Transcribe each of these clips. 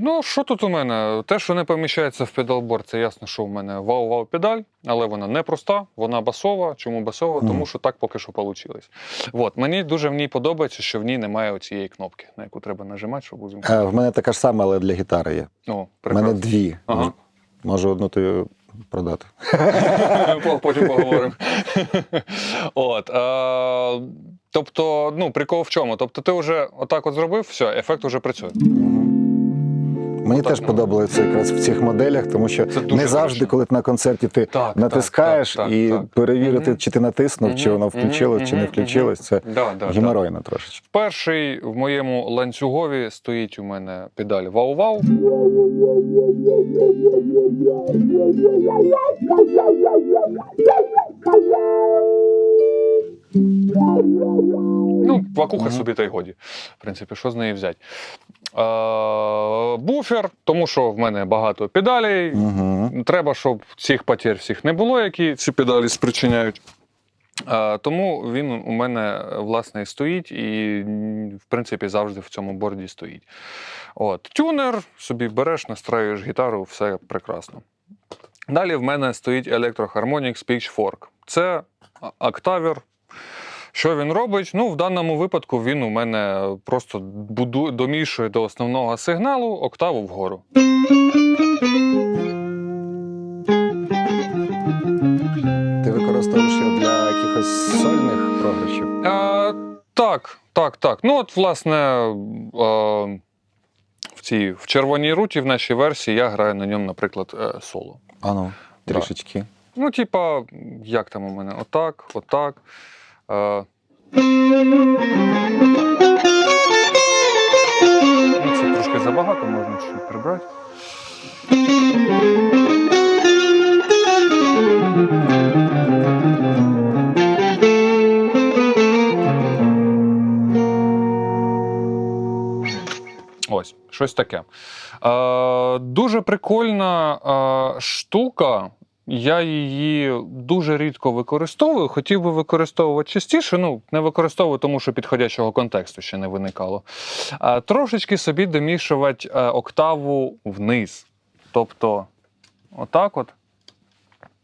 Ну, що тут у мене? Те, що не поміщається в педалборд, це ясно, що в мене вау-вау педаль, але вона не проста, вона басова. Чому басова? Тому що так поки що вийшло. От, мені дуже в ній подобається, що в ній немає оцієї кнопки, на яку треба нажимати, щоб узімкнути. Е, В мене така ж сама, але для гітари є. О, У мене дві. Ага. Можу- одну тобі продати. Потім поговоримо. От, е, тобто, ну, прикол в чому? Тобто, ти вже отак от зробив, все, ефект вже працює. Мені Отак, теж ну. подобається якраз в цих моделях, тому що Це не завжди, коли ти на концерті ти Так, натискаєш так, так, і так. перевірити, чи ти натиснув, чи воно включилось, чи не включилось. Це Да, да, да. трошечки. Перший в моєму ланцюгові стоїть у мене педаль вау-вау. Ну, вакуха Мгм. собі та й годі. В принципі, що з неї взяти? Е, буфер, тому що в мене багато педалей. Треба, щоб цих потір всіх не було, які ці педалі спричиняють. Е, Тому він у мене власне і стоїть, і в принципі завжди в цьому борді стоїть. От. Тюнер, собі береш, настраюєш гітару, все прекрасно. Далі в мене стоїть Electro-Harmonix Pitchfork. Це октавер. Що він робить? Ну, в даному випадку він у мене просто буду, домішує до основного сигналу октаву вгору. Ти використовуєш його для якихось сольних програшів. Е, так, так, так. Ну, от, власне, е, в цій в червоній руті в нашій версії я граю на ньому, наприклад, е, соло. Ану, Да. трішечки. Ну, типа, як там у мене? Отак, отак. Ну, це трошки забагато, можна чуть прибрати. Ось, щось таке. Е, дуже прикольна е, штука. Я її дуже рідко використовую. Хотів би використовувати частіше. Ну, не використовую, тому що підходячого контексту ще не виникало. А, трошечки собі домішувати е, октаву вниз. Тобто, отак от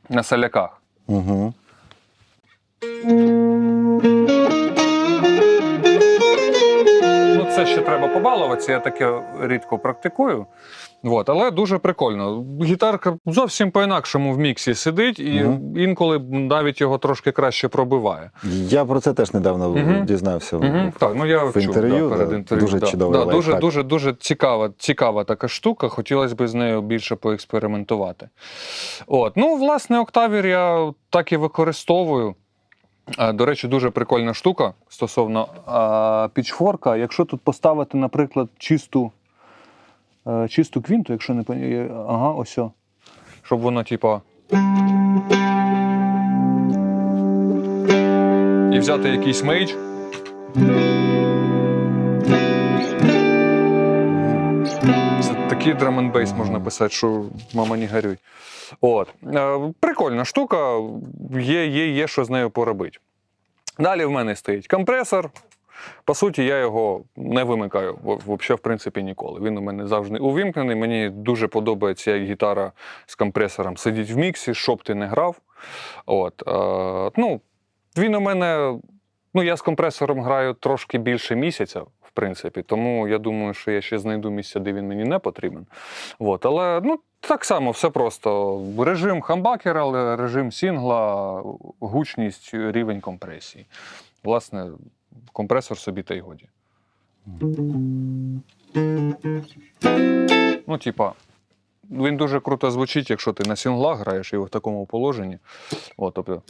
на соляках. Угу. Треба побалуватися, я таке рідко практикую. От, але дуже прикольно. Гітарка зовсім по-інакшому в міксі сидить, і Мгм. інколи навіть його трошки краще пробиває. Я про це теж недавно Мгм. дізнався. Угу. Так, ну я в чув, інтерв'ю, да, перед інтерв'ю. дуже да. чудовий да, дуже, дуже, дуже цікава, цікава така штука. Хотілося б з нею більше поекспериментувати. От. Ну, власне, Октавір я так і використовую. Е, До речі, дуже прикольна штука стосовно а, пічфорка. Якщо тут поставити, наприклад, чисту, е, чисту квінту, якщо не ага, ось. о. Щоб воно, типа. І взяти якийсь мейдж. Такий драм-н-бейс можна писати, що мама не горюй. От. Е, прикольна штука, є, є, є що з нею поробити. Далі в мене стоїть компресор. По суті, я його не вимикаю взагалі, в принципі, ніколи. Він у мене завжди увімкнений. Мені дуже подобається, як гітара з компресором сидить в міксі, щоб ти не грав. От, е, ну, він у мене. Ну, я з компресором граю трошки більше місяця, принципі, тому я думаю, що я ще знайду місце, де він мені не потрібен. От, але ну, так само, все просто. Режим хамбакера, але режим сінгла, гучність, рівень компресії. Власне, компресор собі та й годі. Ну, типа, він дуже круто звучить, якщо ти на сінглах граєш і в такому положенні. От, тобто.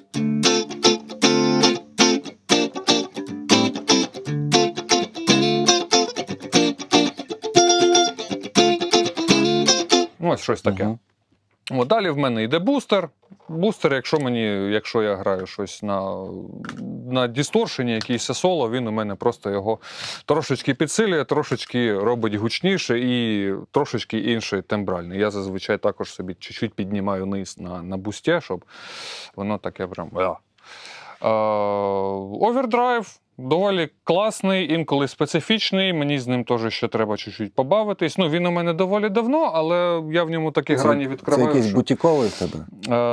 Ось щось таке. Мгм. От далі в мене йде бустер. Бустер, якщо мені, якщо я граю щось на, на дісторшені, якийсь соло, він у мене просто його трошечки підсилює, трошечки робить гучніше і трошечки інший тембральний. Я зазвичай також собі чуть-чуть піднімаю низ на, на бусті, щоб воно таке прям. Е, Овердрайв Доволі класний, інколи специфічний. Мені з ним теж ще треба чуть-чуть побавитись. Ну, він у мене доволі давно, але я в ньому такі грані Це відкриваю. якийсь що- бутіковий в тебе?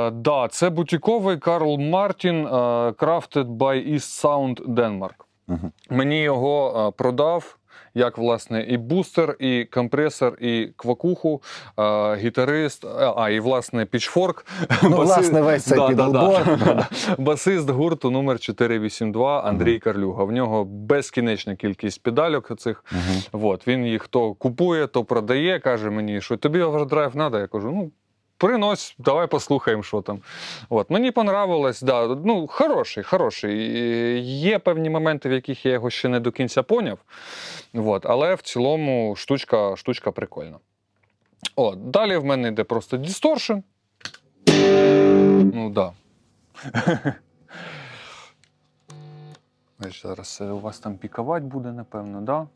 Е, да, це бутіковий Карл Мартін, е, crafted by East Sound Denmark. Угу. Мені його е, продав. Як, власне, і бустер, і компресор, і квакуху, е, гітарист, а, а, і власне пічфорк. Ну, власне, весь цей підлборд. Басист гурту номер 482 Андрій Карлюга. В нього безкінечна кількість педальок цих. Мгм. От, він їх то купує, то продає, каже мені, що тобі овердрайв треба. Я кажу, ну. Принось, давай послухаємо, що там. От, мені понравилось, да, ну, хороший, хороший. Є певні моменти, в яких я його ще не до кінця поняв. От, але в цілому штучка, штучка прикольна. От, далі в мене йде просто дисторшн. Ну, да. Зараз е, у вас там пікувати буде, напевно, да?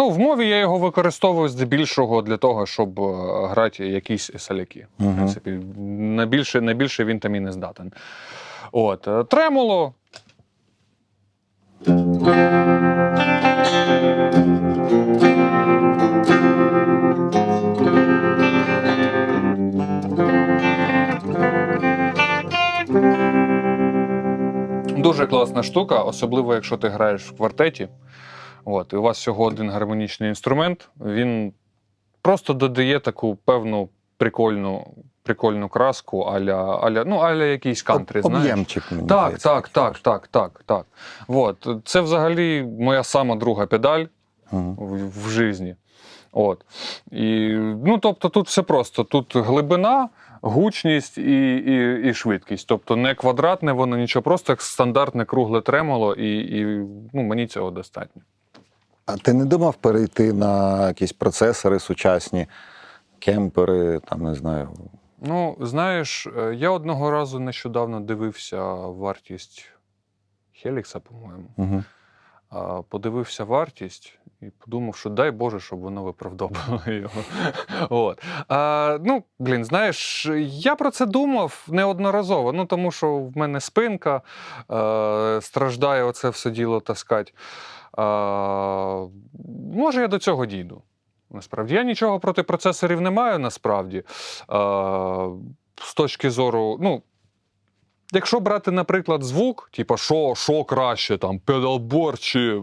Ну, в мові я його використовую здебільшого для того, щоб е, грати якісь соляки. В принципі, на більше, на більше він там і не здатен. От. е, Тремоло. Дуже класна штука, особливо якщо ти граєш в квартеті. От, і у вас всього один гармонічний інструмент, він просто додає таку певну прикольну, прикольну краску, аля, аля, ну, аля якийсь кантри, знаєш. Об'ємчик мені Так, так, так, так, так, так. От. Це взагалі моя сама друга педаль Мгм. в, в житті. От. І, ну, тобто тут все просто. Тут глибина, гучність і, і, і швидкість. Тобто не квадратне воно, нічого, просто як стандартне кругле тремоло, і, і ну, мені цього достатньо. А ти не думав перейти на якісь процесори сучасні, кемпери, там не знаю. Ну, знаєш, е, я одного разу нещодавно дивився вартість Хелікса, по-моєму. Угу. Подивився вартість і подумав, що дай Боже, щоб воно виправдовувало його. От. А, ну, блін, знаєш, я про це думав неодноразово. Ну, тому що в мене спинка е, страждає оце все діло таскать. А, може, я до цього дійду. Насправді, я нічого проти процесорів не маю, насправді. А, з точки зору, ну, Якщо брати, наприклад, звук, типу, що, що краще, там, педалборд чи.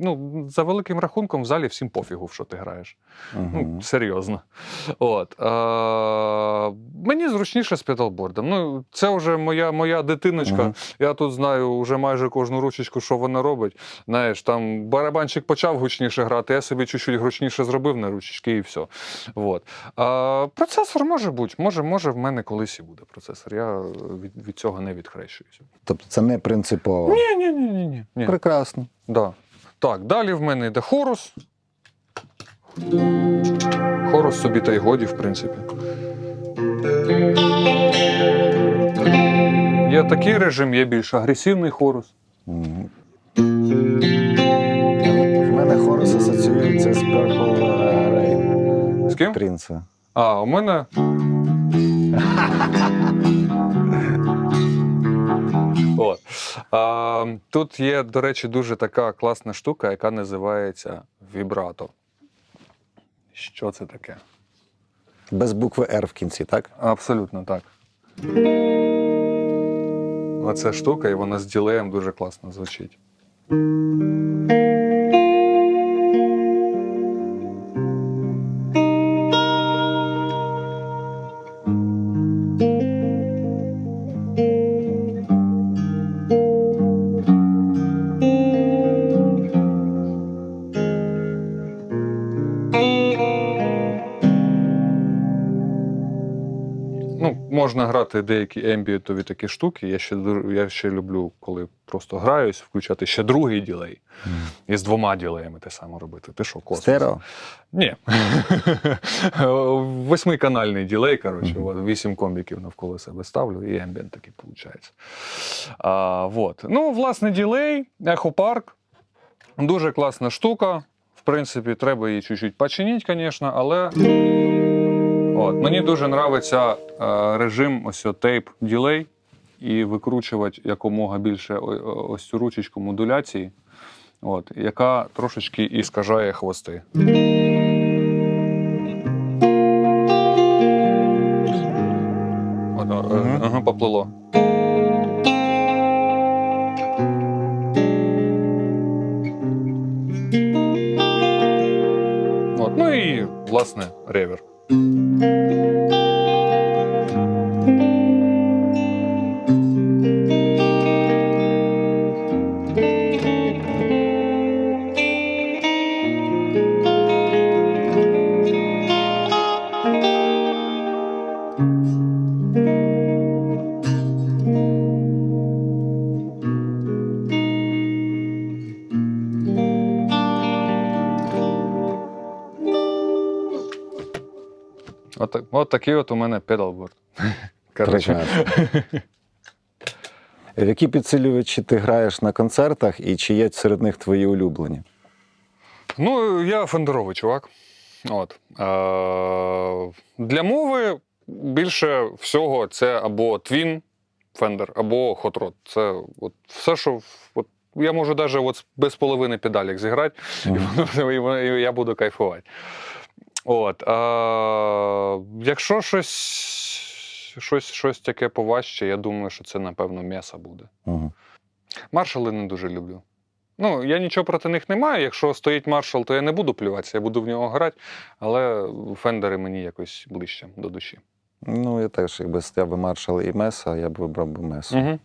Ну, за великим рахунком, в залі всім пофігу, в що ти граєш. Ну, Угу. серйозно. От. Е- мені зручніше з педалбордом. Ну, це вже моя, моя дитиночка. Мгм. Я тут знаю вже майже кожну ручечку, що вона робить. Знаєш, там барабанчик почав гучніше грати, я собі чуть-чуть гучніше зробив на ручечки і все. От. А, процесор може бути, може, може, в мене колись і буде процесор. Я від, від цього не відхрещуюся. Тобто це не принципово. Ні, ні, ні, ні, ні. ні. Прекрасно. Да. Так, далі в мене йде хорус. Хорус собі та й годі, в принципі. Є такий режим, є більш агресивний хорус. Мгм. В мене хорус асоціюється з Purple Rain З ким? Принца. А, у мене. А, тут є, до речі, дуже така класна штука, яка називається вібрато. Що це таке? Без букви R в кінці, так? Абсолютно так. Оце штука, і вона з ділеєм дуже класно звучить. Можна грати деякі ембієтові такі штуки. Я ще, я ще люблю, коли просто граюсь, включати ще другий ділей. І з двома ділеями те саме робити. Ти що, космос? Стерео. Ні. Восьмиканальний ділей, коротше, вісім комбіків навколо себе ставлю, і ембієнт такий виходить. А, вот. Ну, власне, ділей, ехопарк. Дуже класна штука. В принципі, треба її чуть-чуть починити, звісно, але от, мені дуже подобається е, режим ось тейп ділей і викручувати якомога більше ось цю ручечку модуляції, от, яка трошечки іскажає хвости. От, е, Мгм. ага, поплило. От, ну і, власне, ревер. От, от такий от у мене педалборд. Коротше, В які підсилювачі ти граєш на концертах і чи є серед них твої улюблені? Ну, я фендеровий чувак. От. Е- для мови більше всього це або Twin Fender, або Hot Rod. Це от все, що от, я можу навіть от без половини педалік зіграти, і, Мгм. воно- і воно- і я буду кайфувати. От. Е- якщо щось, щось, щось таке поважче, я думаю, що це, напевно, м'ясо буде. Мгм. Маршали не дуже люблю. Ну, я нічого проти них не маю. Якщо стоїть маршал, то я не буду плюватися, я буду в нього грати, але фендери мені якось ближче до душі. Ну, я теж, якби стояв би маршал і Меса, я б вибрав би Месу. Угу.